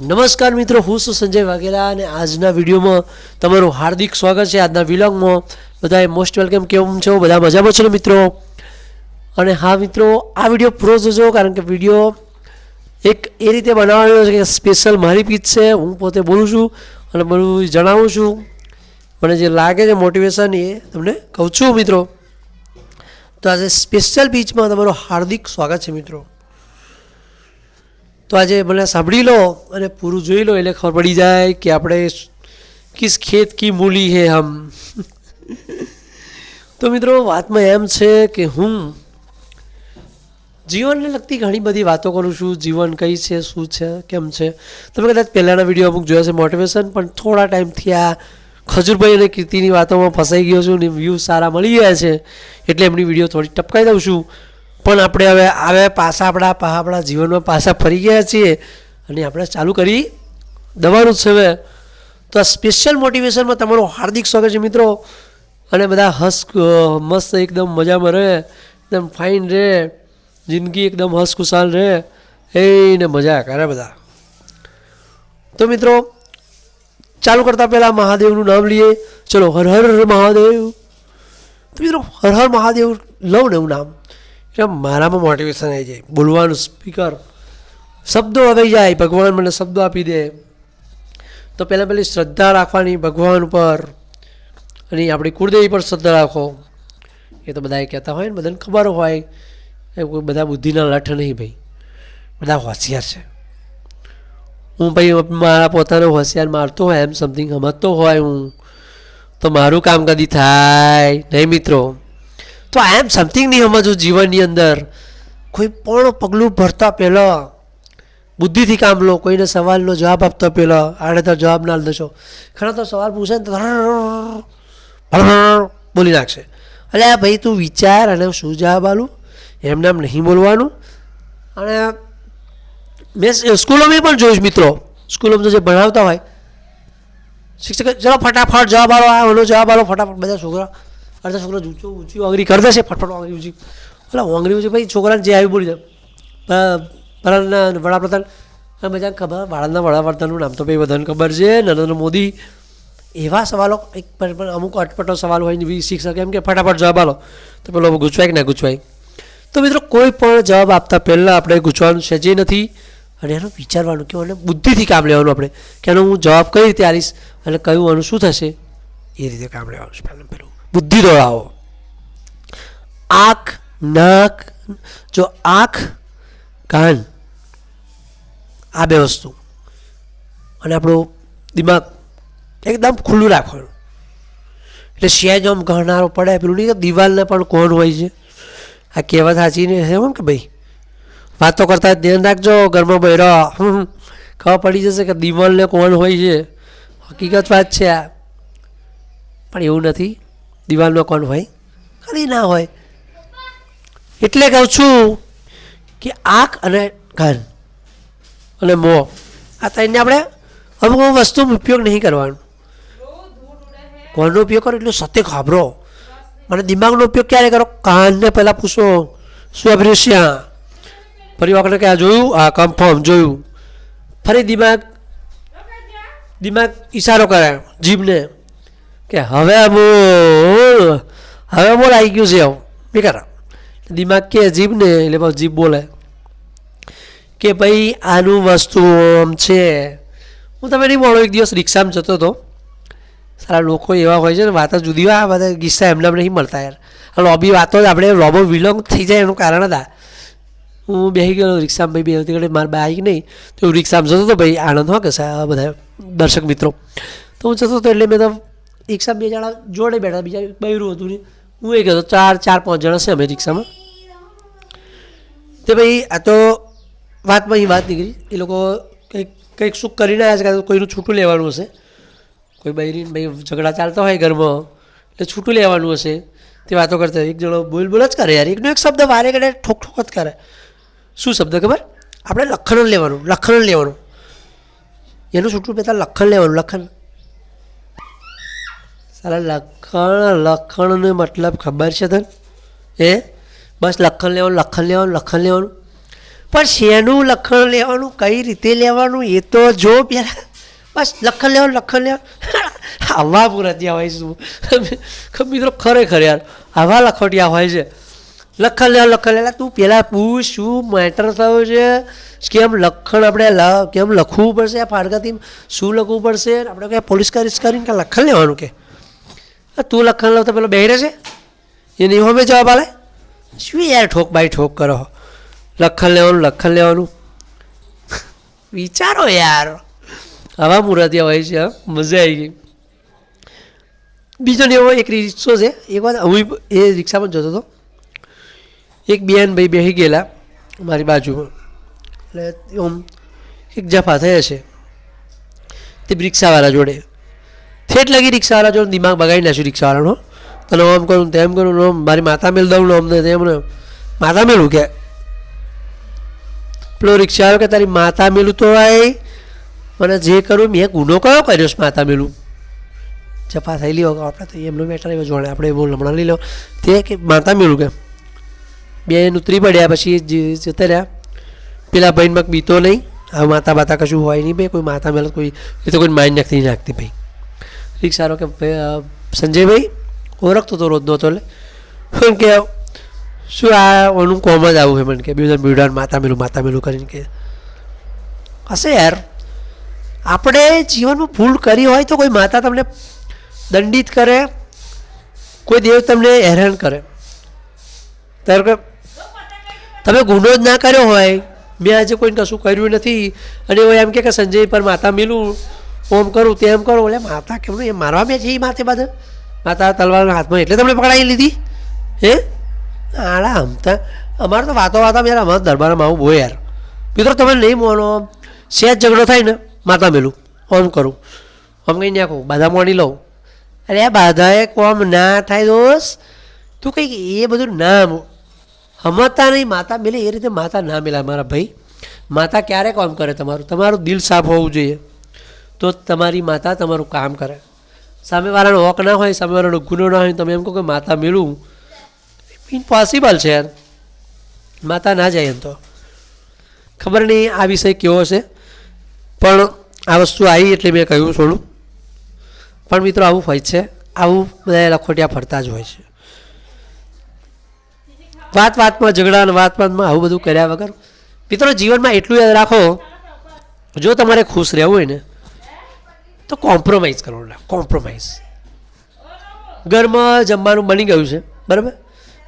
નમસ્કાર મિત્રો, હું છું સંજય વાઘેલા અને આજના વિડીયોમાં તમારું હાર્દિક સ્વાગત છે. આજના વિલોગમાં બધાએ મોસ્ટ વેલકમ કેમ છો? બધા મજામાં છો મિત્રો? અને હા મિત્રો, આ વીડિયો પૂરો જોજો, કારણ કે વીડિયો એક એ રીતે બનાવવાનો છે કે સ્પેશિયલ મારી પીચ છે, હું પોતે બોલું છું અને બધું જણાવું છું. મને જે લાગે છે મોટિવેશન એ તમને કહું છું મિત્રો. તો આજે સ્પેશિયલ પીચમાં તમારું હાર્દિક સ્વાગત છે મિત્રો. તો આજે મને સાંભળી લો અને પૂરું જોઈ લો, એટલે ખબર પડી જાય કે આપણે કિસ ખેત કી મૂલી હે હમ. તો મિત્રો, વાતમાં એમ છે કે હું જીવનને લગતી ઘણી બધી વાતો કરું છું. જીવન કઈ છે, શું છે, કેમ છે. તમે કદાચ પહેલાંના વીડિયો અમુક જોયા છે મોટિવેશન પણ થોડા ટાઈમથી આ ખજૂરભાઈ અને કીર્તિની વાતોમાં ફસાઈ ગયો છું ને વ્યૂ સારા મળી ગયા છે, એટલે એમની વીડિયો થોડી ટપકાઈ દઉં છું. પણ આપણે હવે આવે પાછા આપણા પાછા આપણા જીવનમાં પાછા ફરી ગયા છીએ અને આપણે ચાલુ કરી દવાનું છે હવે. તો આ સ્પેશિયલ મોટિવેશનમાં તમારું હાર્દિક સ્વાગત છે મિત્રો. અને બધા હસ મસ્ત એકદમ મજામાં રહે. એકદમ ફાઇન રહે. જિંદગી એકદમ હસખુશાલ રહે. એને મજા કરે બધા. તો મિત્રો, ચાલુ કરતાં પહેલાં મહાદેવનું નામ લઈએ. ચલો હર હર મહાદેવ. તો મિત્રો, હર હર મહાદેવ લઉં ને એવું નામ. એટલે મારામાં મોટિવેશન આવી જાય. બોલવાનું સ્પીકર શબ્દો આવી જાય. ભગવાન મને શબ્દો આપી દે. તો પહેલાં પહેલી શ્રદ્ધા રાખવાની ભગવાન ઉપર. અને આપણી કુળદેવી પર શ્રદ્ધા રાખો. એ તો બધા કહેતા હોય ને, બધાને ખબર હોય. એ કોઈ બધા બુદ્ધિના લઠ નહીં ભાઈ. બધા હોશિયાર છે. હું ભાઈ મારા પોતાનો હોશિયાર મારતો હોય, એમ સમથિંગ સમજતો હોય હું. તો મારું કામ થાય. નહીં મિત્રો. તો આઈ એમ સમથિંગ નહીં સમજવું જીવનની અંદર. કોઈ પણ પગલું ભરતા પહેલાં, બુદ્ધિથી કામ લો, કોઈને સવાલનો જવાબ આપતા પહેલાં આડેધડ જવાબ ના દેશો ખરા તો સવાલ પૂછે ને બોલી નાખશે. એટલે આ ભાઈ તું વિચાર અને શું જવાબ આલું એમને આમ નહીં બોલવાનું. અને મેં સ્કૂલોમાં પણ જોઈશ મિત્રો. સ્કૂલોમાં જે ભણાવતા હોય. શિક્ષક, ચલો ફટાફટ જવાબ આલો આ જવાબ આલો ફટાફટ બધા છોકરા અડધા છોકરા ઊંચું ઊંચી આંગળી કરી દેશે, ફટફટ આંગળી ઊંચી. એટલે આંગળી ઊંચી ભાઈ છોકરાને જે આવી બોલી જાય વડાપ્રધાન. અને બધા ખબર ભારતના વડાપ્રધાનનું નામ તો ભાઈ બધાને ખબર છે, નરેન્દ્ર મોદી. એવા સવાલો, એક પણ અમુક અટપટો સવાલ હોય ને બી શિક્ષક એમ કે ફટાફટ જવાબ આલો. તો પેલો ગૂંચવાય કે ના ગૂંચવાય? તો મિત્રો, કોઈ પણ જવાબ આપતા પહેલાં આપણે ગૂંચવાનું જે નથી, અને એનું વિચારવાનું કે અને બુદ્ધિથી કામ લેવાનું આપણે. કે એનો હું જવાબ કઈ રીતે આવીશ અને કયું આનું શું થશે, એ રીતે કામ લેવાનું છે પહેલાં પેલું બુદ્ધિ દોડાવો આંખ, નાક, જો આંખ, કાન, આ બે વસ્તુ. અને આપણું દિમાગ એકદમ ખુલ્લું રાખવાનું. એટલે શેજ આમ ગણનારો પડે, પેલું નહીં કે દિવાલને પણ કોણ હોય છે? આ કહેવત સાચી ને એમ કે ભાઈ? વાતો કરતા ધ્યાન રાખજો, ઘરમાં બહેરો ખબર પડી જશે કે દિવાલને કોણ હોય છે? હકીકત વાત છે આ. પણ એવું નથી. દિવાલનો કોણ હોય? કદી ના હોય. એટલે કહું છું કે આંખ અને કાન અને મો, આ ત્રણને આપણે અમુક અમુક વસ્તુનો ઉપયોગ નહીં કરવાનો. કોણનો ઉપયોગ કરો એટલે સત્ય ખાબરો. અને દિમાગનો ઉપયોગ ક્યારે કરો? કાનને પહેલાં પૂછો. શું અભિરેશ્યા ફરી વખત કે આ જોયું? આ કન્ફર્મ જોયું. ફરી દિમાગ દિમાગ ઈશારો કરે જીભને. કે હવે બોલ હવે બોલ આવી ગયું છે આવું. બેકાર. દિમાગ કે જીભને એટલે બસ જીભ બોલે. કે ભાઈ, આનું વસ્તુ આમ છે. હું તમે નહીં મળો એક દિવસ રિક્ષામાં જતો હતો. સારા લોકો એવા હોય છે ને, વાત જુદી હોય. આ બધા કિસ્સા એમને નહીં મળતા યાર. આ લોબી વાતો જ આપણે લોબો વિલોંગ થઈ જાય એનું કારણ હતા. હું બેસી ગયો રિક્ષામાં, ભાઈ, બે વખતે મારા બાઈક નહીં. તો હું રિક્ષામાં જતો હતો, ભાઈ આનંદ હોય કે બધા દર્શક મિત્રો. તો હું જતો હતો એટલે મેં તો રિક્ષા બે જણા જોડે બેઠા બીજા બૈરું હતું ને હું એ ગયો ચાર ચાર, પાંચ જણા છે અમે રિક્ષામાં તે ભાઈ, આ તો વાતમાં એ વાત નીકળી. એ લોકો કંઈક કંઈક શું કરીને આવ્યા છે કાં કોઈનું છૂટું લેવાનું હશે. કોઈ બૈરીને ભાઈ, ઝઘડા ચાલતા હોય ઘરમાં, એટલે છૂટું લેવાનું હશે. તે વાતો કરતા એક જણો બોલ બોલ જ કરે યાર. એકનો એક શબ્દ વારે કરે ઠોક ઠોક જ કરે. શું શબ્દ ખબર? આપણે લખણ લેવાનું લખણ લેવાનું. એનું છૂટું પહેલાં લખણ લેવાનું, લખણ. સારા લખણ, લખણનો મતલબ ખબર છે તને? એ બસ લખણ લેવાનું લખણ લેવાનું લખણ લેવાનું. પણ શેનું લખણ લેવાનું, કઈ રીતે લેવાનું, એ તો જો પહેલાં બસ લખણ લેવાનું લખણ લેવાનું. આવા પૂરતિયા હોય શું મિત્રો ખરેખર યાર, આવા લખોટિયા હોય છે. લખણ લેવા લખણ લેલા તું પહેલાં પૂછ, શું મેટર થયો છે? કેમ લખણ આપણે કેમ લખવું પડશે? આ ફાડકાથી શું લખવું પડશે? આપણે કંઈ પોલીસ કરીશ કરીને કે લખણ લેવાનું કે? તું લખણ લો તો પેલો બેહરે છે એ નહીં હોમે જવાબ આલે. શું યાર ઠોક બાય ઠોક કરો લખણ લેવાનું લખણ લેવાનું. વિચારો યાર. આવા મુરતિયા હોય છે મજા આવી ગઈ. બીજો ને એવો એક રિક્ષો છે. એક વાર હું એ રિક્ષામાં જતો હતો. એક બેન ભાઈ બેસી ગયેલા મારી બાજુમાં. એટલે આમ એક જફા થયા છે. તે રિક્ષાવાળા જોડે. ઠેઠ લગી રિક્ષાવાળા જો દિમાગ બગાડી નાખ્યું રિક્ષાવાળાનો. તને આમ કરું તેમ કરું મારી માતા મેલ દઉં અમને તેમ ને. માતા મેલું કે? પેલો રિક્ષાવાળો કે તારી માતા મેલું તો આય. મને જે કરું મેં ગુનો કયો કર્યો છે માતા મેલું? ચપા થઈ લ્યો, આપણે તો એમનો મેટર એવો જોડે આપણે એવો હમણાં લઈ લો. તે કે માતા મેળું કે? બે ઉતરી પડ્યા પછી જતા રહ્યા. પેલા ભાઈને બીતો નહીં. આ માતા બાતા કશું હોય નહીં ભાઈ, કોઈ માતા મેળ કોઈ, એ તો કોઈ માઇન્ડ નાખતી નાખતી ભાઈ. રિક્ષાનો કે સંજયભાઈ, ઓળખતો તો રોજનો હતો એટલે એમ કે, શું આ ઓનું કોમ જ આવું છે મને કે બીજું બીડાન માતા મેલું માતા મેલું કરીને કે, હશે યાર. આપણે જીવનમાં ભૂલ કરી હોય તો કોઈ માતા તમને દંડિત કરે, કોઈ દેવ તમને હેરાન કરે. ધારો કે, તમે ગુનો જ ના કર્યો હોય. મેં આજે કોઈને કશું કર્યું નથી. અને એમ કે સંજય પર માતા મિલું ઓમ કરું, તેમ કરું, એટલે માતા કેમ એ મારવા મેં છે એ માથે બધા? માતા તલવાર હાથમાં એટલે તમને પકડાવી લીધી? હે? આડા હમતા અમારે તો વાતો વાતા યાર અમારા દરબારમાં આવું બહુ યાર. મિત્રો, તમે નહીં માનો સહેજ ઝઘડો થાય ને, માતા મેલું. ઓમ કરું. ઓમ કંઈ નાખું બાધા મોડી લઉં. અરે આ બાધાએ કોમ ના થાય દોસ્ત. તું કંઈક એ બધું ના સમજતા નહીં, માતા મેલે એ રીતે માતા ના મેલા મારા ભાઈ. માતા ક્યારે કોમ કરે તમારું? તમારું દિલ સાફ હોવું જોઈએ. તો તમારી માતા તમારું કામ કરે. સામેવાળાનો હોક ના હોય, સામેવાળાનો ગુનો ના હોય, તમે એમ કહો કે માતા મેળવું ઇમ્પોસિબલ છે યાર. માતા ના જાય એમ તો. ખબર નહીં આ વિષય કેવો છે પણ આ વસ્તુ આવી એટલે મેં કહ્યું થોડું પણ મિત્રો આવું હોય છે, આવું બધા લખોટિયા ફરતા જ હોય છે. વાત વાતમાં ઝઘડા અને વાત વાતમાં આવું બધું કર્યા વગર, મિત્રો જીવનમાં એટલું યાદ રાખો, જો તમારે ખુશ રહેવું હોય ને તો કોમ્પ્રોમાઇઝ કરવાના કોમ્પ્રોમાઇઝ ઘરમાં જમવાનું બની ગયું છે, બરાબર?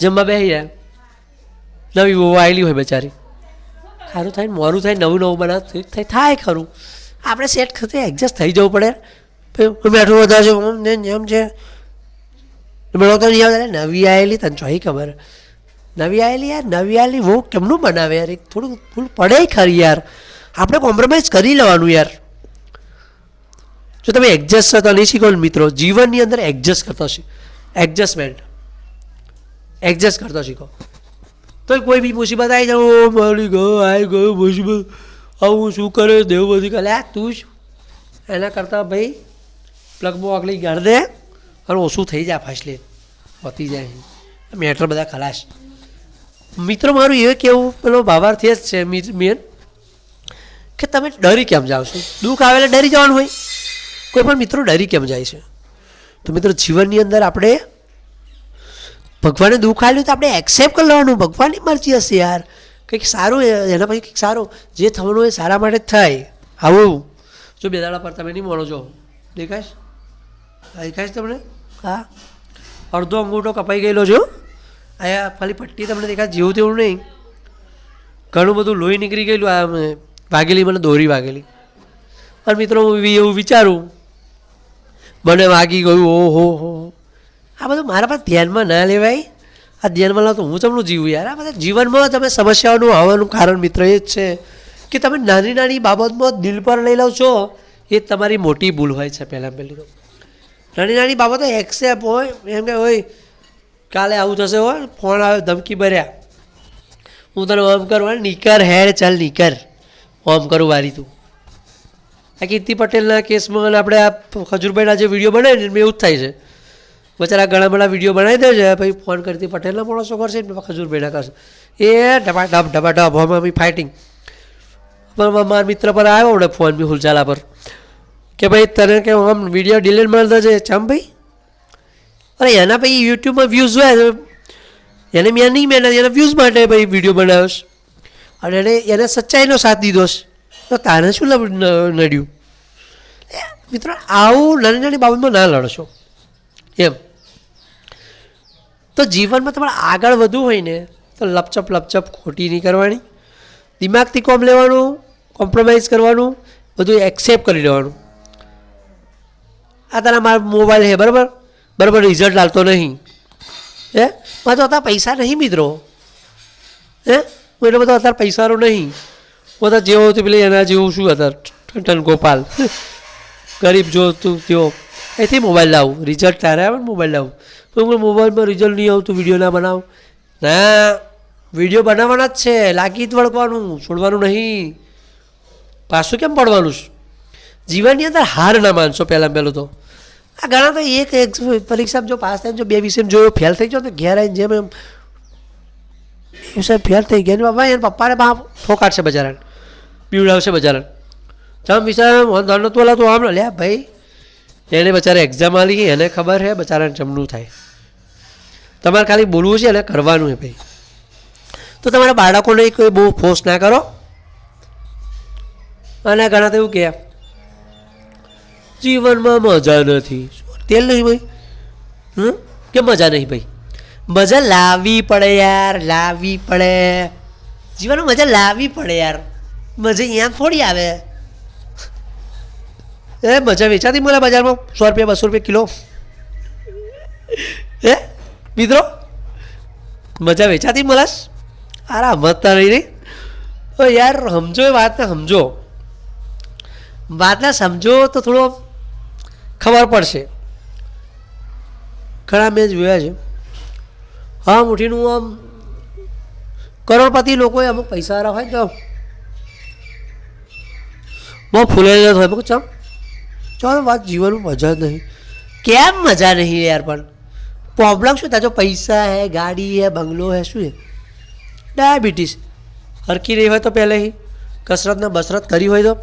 જમવા બેસી જાય. નવી વહુ આવેલી હોય બેચારી. સારું થાય મોરું થાય નવું નવું બનાવ થાય થાય ખરું. આપણે સેટ થતે એડજસ્ટ થઈ જવું પડે. પછી બેઠું વધારે છે આમ ને એમ છે. નહીં આવતા નવી આવેલી તને ચોઈ ખબર. નવી આવેલી યાર, નવી આવેલી વહુ કેમનું બનાવે યાર? એક થોડું ભૂલ પડે ખરી યાર. આપણે કોમ્પ્રોમાઇઝ કરી લેવાનું યાર. જો તમે એડજસ્ટ થતા નહીં શીખો મિત્રો, જીવનની અંદર એડજસ્ટ કરતો શીખ એડજસ્ટમેન્ટ. એડજસ્ટ કરતો શીખો. તો કોઈ બી મુસીબત આવી જાય, ઓ મારી ગયો આવી ગયો મુસીબત. આવું શું કરે, દેવ બધી કરે. આ તું શું? એના કરતાં ભાઈ પ્લગમાં આગળ ગાળ દે, અને ઓછું થઈ જાય ફાસલે પતી જાય. મેટર બધા ખલાસ. મિત્રો, મારું એ કેવું, પેલો ભાવાર્થી જ છે મેન, કે તમે ડરી કેમ જાઓ છો? દુઃખ આવે એટલે ડરી જવાનું હોય. કોઈ પણ મિત્રો ડરી કેમ જાય છે? તો મિત્રો જીવનની અંદર આપણે ભગવાને દુઃખ તો આપણે એક્સેપ્ટ કરી લેવાનું. ભગવાનની મરજી હશે યાર. કંઈક સારું એના પછી કંઈક સારું. જે થવાનું એ સારા માટે થાય. આવું. જો બે દાડા પર તમે નહીં મળો છો. દેખાશ દેખાશ તમને? હા. અડધો અંગૂઠો કપાઈ ગયેલો છો અહીંયા ખાલી પટ્ટી તમને દેખાય જેવું તેવું નહીં. ઘણું બધું લોહી નીકળી ગયેલું. આ વાગેલી, મને દોરી વાગેલી. અને મિત્રો હું એવું વિચારું. મને વાગી ગયું, ઓહો, હો. આ બધું મારા પાસે ધ્યાનમાં ના લેવાય. આ ધ્યાનમાં લાવ તો હું તમને જીવું યાર. આ બધા જીવનમાં તમે સમસ્યાઓનું આવવાનું કારણ મિત્ર એ જ છે. કે તમે નાની નાની બાબતમાં દિલ પર લઈ લો છો, એ તમારી મોટી ભૂલ હોય છે પહેલાં પહેલી તો. નાની નાની બાબતો એક્સેપ્ટ હોય, એમ કે હોય કાલે આવું થશે હોય ફોન આવે, ધમકી ભર્યા. હું તને ઓમ કરું નિકર, હેડ, ચાલ નિકર. ઓમ કરું વારી તું. આ કીર્તિ પટેલના કેસમાં આપણે આ ખજૂરભાઈના જે વીડિયો બનાવીને એમાં એવું જ થાય છે. બચારા ઘણા બધા વીડિયો બનાવી દે છે પછી ફોન કરતી પટેલના માણસો કરશે ને ખજૂરભાઈના કરશે. એ ઢબા ઢબ ઢબા ઢબ હમ બી ફાઇટિંગ પણ મારા મિત્ર પર આવ્યો આપણે ફોન બી હુલચાલા પર. કે ભાઈ તને કે આમ વીડિયો ડિલેટ મારી છે, ચમ ભાઈ? અરે એના ભાઈ યુટ્યુબમાં વ્યૂઝ હોય એને મેં નહીં મેં એના વ્યૂઝ માટે ભાઈ વીડિયો બનાવ્યો અને એને એને સચ્ચાઈનો સાથ દીધો છે. તો તારે શું નડ્યું? મિત્રો, આવું નાની નાની બાબતમાં ના લડશો. એમ. તો જીવનમાં તમારે આગળ વધવું હોય ને, તો લપચપ લપચપ ખોટી નહીં કરવાની. દિમાગથી કોમ લેવાનું કોમ્પ્રોમાઇઝ કરવાનું, બધું એક્સેપ્ટ કરી લેવાનું. આ તારા મારા મોબાઈલ છે બરાબર? બરાબર રિઝલ્ટ લાવતો નહીં. હે? મારે તો અત્યારે પૈસા નહીં, મિત્રો. હે? હું એટલો બધો અત્યારે પૈસાનો નહીં. અત્યારે જેવો હતું પેલી એના જેવું શું હતા? ટન ગોપાલ. ગરીબ જો તું, તેઓ. એથી મોબાઈલ લાવું. રિઝલ્ટ તારે આવે ને મોબાઈલ લાવું. તો હું મોબાઈલમાં રિઝલ્ટ નહીં આવતું, વીડિયો ના બનાવું. ના, વીડિયો બનાવવાના જ છે. લાગી જ વળવાનું છોડવાનું નહીં. પાછું કેમ પડવાનું જીવનની અંદર હાર ના માનશો પહેલાં પહેલું તો. આ ઘણા તો એક એક પરીક્ષામાં જો પાસ થાય જો બે વિષયમાં જોયો ફેલ થઈ જાઓ તો ઘેર આવીને જેમ એમ. સાહેબ ફેલ થઈ ગયા બાબા એને પપ્પાને બા ઠોકાડશે બજારાને પીવડાવશે બચારાને ચમ બિચારા વાંધો નતું ઓલા તો આમ લે ભાઈ, એને બચારે એક્ઝામ આલી એને ખબર છે બચારાને જમનું થાય. તમારે ખાલી બોલવું છે અને કરવાનું છે ભાઈ. તો તમારા બાળકોને કોઈ બહુ ફોર્સ ના કરો. અને ઘણા તો એવું કહે જીવનમાં મજા નથી. તેલ નહીં ભાઈ? હમ? કે મજા નહીં ભાઈ? મજા લાવવી પડે યાર, લાવવી પડે. જીવનમાં મજા લાવવી પડે યાર. મજા અહીંયા થોડી આવે. એ મજા વેચાતી મળે બજારમાં? સો રૂપિયા, બસો રૂપિયા કિલો. હે? મિત્રો? મજા વેચાતી મળશ આરા મતતા નહીં નહીં તો યાર, સમજો એ વાતને સમજો. વાતને સમજો તો થોડો ખબર પડશે. ઘણા મેં જોયા છે. હા, મુઠ્ઠીનું આમ કરોડપતિ લોકોએ અમુક પૈસાવાળા હોય તો બહુ ફૂલેલા થાય મેં ચમ ચાલો વાત જીવનમાં મજા નહીં. કેમ મજા નહીં યાર, પણ? પ્રોબ્લેમ શું? તાજો પૈસા હે, ગાડી હે, બંગલો હે, શું હે? ડાયાબિટીસ. હરકી રહી હોય તો પહેલેથી. કસરતને બસરત કરી હોય તો.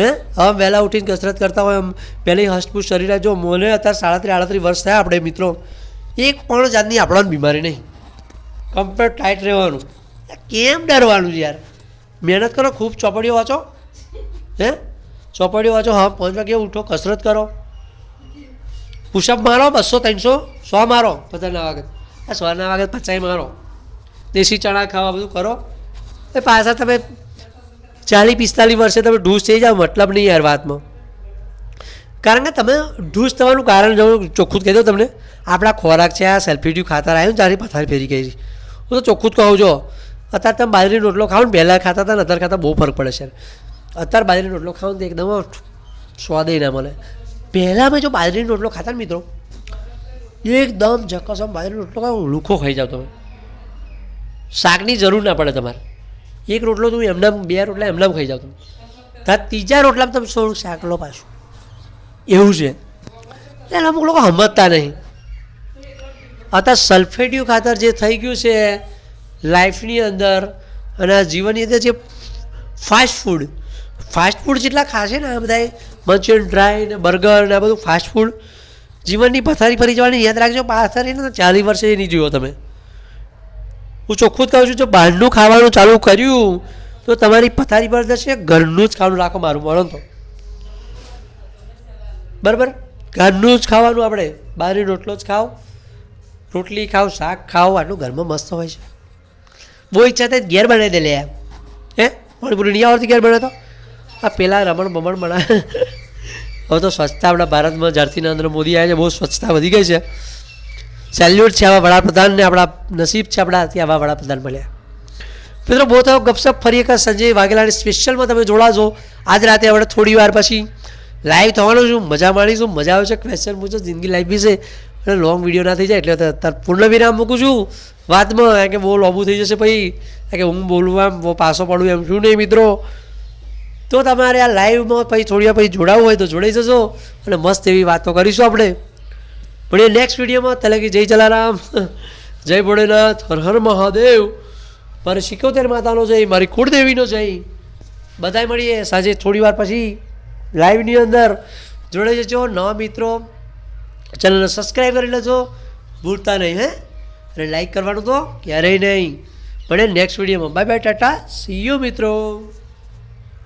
હે? હવે વહેલા ઉઠીને કસરત કરતા હોય આમ પહેલી હસ્તપુષ્ટ શરીર જો મને અત્યારે સાડત્રીસ આડત્રીસ વર્ષ થયા આપણે મિત્રો. એક પણ જાતની આપણને બીમારી નહીં. કમ્પ્લેટ ટાઈટ રહેવાનું. કેમ ડરવાનું યાર? મહેનત કરો, ખૂબ ચોપડીઓ વાંચો. હે? ચોપડીઓ વાંચો, હા પાંચ વાગે ઉઠો, કસરત કરો. પુશઅપ મારો, બસો ત્રણસો, સો મારો પચાસના વાગે. આ સોના વાગે પચાસ મારો. દેશી ચણા ખાવા બધું કરો. એ પાછા તમે ચાલીસ, પિસ્તાલીસ વર્ષે તમે ઢૂસ થઈ જાઓ, મતલબ નહીં યાર વાતમાં કારણ કે તમે ઢૂસ થવાનું કારણ જો ચોખ્ખું કહી દઉં તમને. આપણા ખોરાક છે, આ સેલ્ફી ખાતર આવ્યું ત્યારે પથારી ફેરી ગઈ હું તો ચોખ્ખું જ કહું છો. અત્યારે તમે બાજરીનો રોટલો ખાવ ને, પહેલાં ખાતા હતા, ને અત્યારે ખાતા બહુ ફરક પડે છે. અત્યારે બાજરીનો રોટલો તો એકદમ સ્વાદ ના મળે. પહેલાં મેં જો બાજરીનો રોટલો ખાતા ને મિત્રો, એકદમ જક્કસ આમ બાજરીનો રોટલો ખાવ, લૂખો ખાઈ જાઓ તમે. શાકની જરૂર ના પડે તમારે. એક રોટલો તમે એમના બે રોટલા એમનામ ખાઈ જાવ તમે. ત્યાં ત્રીજા રોટલામાં તમે થોડુંક શાક લો પાછું? એવું છે. એટલે અમુક લોકો સમજતા નહીં. અત્યારે સલ્ફેટિયું ખાતર જે થઈ ગયું છે, લાઈફની અંદર અને જીવનની અંદર જે ફાસ્ટ ફૂડ ફાસ્ટ ફૂડ જેટલા ખાશે ને આ બધા મંચુરિયન ડ્રાય ને બર્ગર ને આ બધું ફાસ્ટ ફૂડ જીવનની પથારી ફરી જવાની યાદ રાખજો પાછળ ને ચાલીસ વર્ષે નહીં જોયો તમે. હું ચોખ્ખું જ કહું છું, જો બહારનું ખાવાનું ચાલુ કર્યું, તો તમારી પથારી પર જશે, ઘરનું જ ખાવાનું રાખો મારું મળો તો. બરાબર? ઘરનું જ ખાવાનું આપણે બહારની રોટલો જ ખાઓ, રોટલી ખાઓ, શાક ખાઓ, આટલું ઘરમાં મસ્ત હોય છે. બહુ ઈચ્છા થાય ઘેર બનાવી દે લે. હે? પણ પૂરી નહીં આવડતી ઘેર બનાવતો? આ પેલા રમણ બમણ બના હવે તો સ્વચ્છતા આપણા ભારતમાં જ્યારથી નરેન્દ્ર મોદી આવ્યા છે, બહુ સ્વચ્છતા વધી ગઈ છે. સેલ્યુટ છે આવા વડાપ્રધાનને, આપણા નસીબ છે આપણા ત્યાં આવા વડાપ્રધાન મળ્યા. મિત્રો, બહુ તો ગપસપ ફરી એક સંજય વાઘેલાની સ્પેશિયલમાં તમે જોડાજો આજ રાતે આપણે થોડી વાર પછી લાઈવ થવાનું છું, મજા માણીશું, મજા આવે છે ક્વેશ્ચન પૂછો, જિંદગી લાઈફ વિશે અને લોંગ વીડિયો ના થઈ જાય એટલે અત્યારે પૂર્ણ વિરામ મૂકું છું. વાતમાં કે બહુ લોબું થઈ જશે પછી કે હું બોલું એમ બહુ પાછો પડું એમ શું નહીં મિત્રો. તો તમારે આ લાઈવમાં પછી થોડી પછી જોડાવું હોય તો જોડાઈ જજો અને મસ્ત એવી વાતો કરીશું આપણે. પણ એ નેક્સ્ટ વિડીયોમાં કે જય જલારામ, જય ભોળેનાથ, હર હર મહાદેવ. મારે શિકોતેર માતાનો જય, મારી કુળદેવીનો જય. બધાય મળીએ સાંજે થોડી વાર પછી લાઈવની અંદર. જોડાઈ જજો. નવા મિત્રો, ચેનલને સબસ્ક્રાઈબ કરી લેજો. ભૂલતા નહીં, હે? અને લાઈક કરવાનું તો ક્યારેય નહીં. મળે નેક્સ્ટ વિડીયોમાં. Bye bye tata. See you મિત્રો.